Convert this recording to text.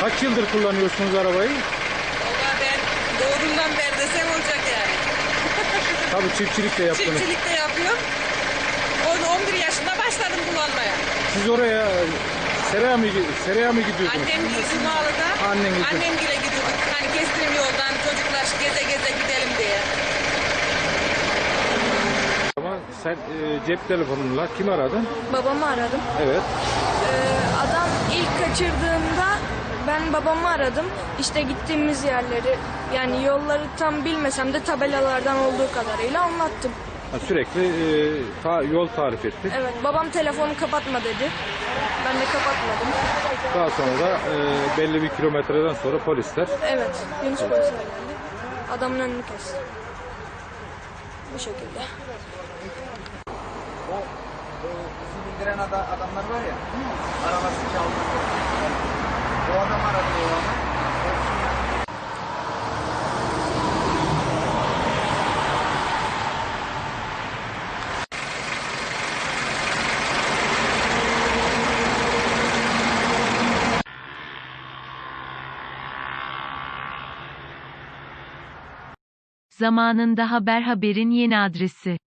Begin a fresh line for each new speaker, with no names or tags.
Kaç yıldır kullanıyorsunuz arabayı?
Valla ben doğduğumdan beri desem olacak yani.
Tabii çiftçilik de yaptınız.
Çiftçilikte yapıyorum. 10 11 yaşında başladım kullanmaya.
Siz oraya seraya mı, seraya mı gidiyordunuz?
Annem Zumalı'da
Annen gidiyor.
annemgile gidiyorduk. Hani kestirim yoldan
sen e, cep telefonunla kim aradın?
Babamı aradım.
Evet.
Ee, adam ilk kaçırdığında ben babamı aradım. İşte gittiğimiz yerleri yani yolları tam bilmesem de tabelalardan olduğu kadarıyla anlattım.
Ha, sürekli e, ta- yol tarif etti.
Evet babam telefonu kapatma dedi. Ben de kapatmadım.
Daha sonra da e, belli bir kilometreden sonra polisler
Evet Yunus polisler geldi. Adamın önünü kesti. Bu şekilde.
O e, bizi bildiren ada- adamlar var ya, arabası çaldı. O adam aradı o.
Zamanında Haber Haber'in yeni adresi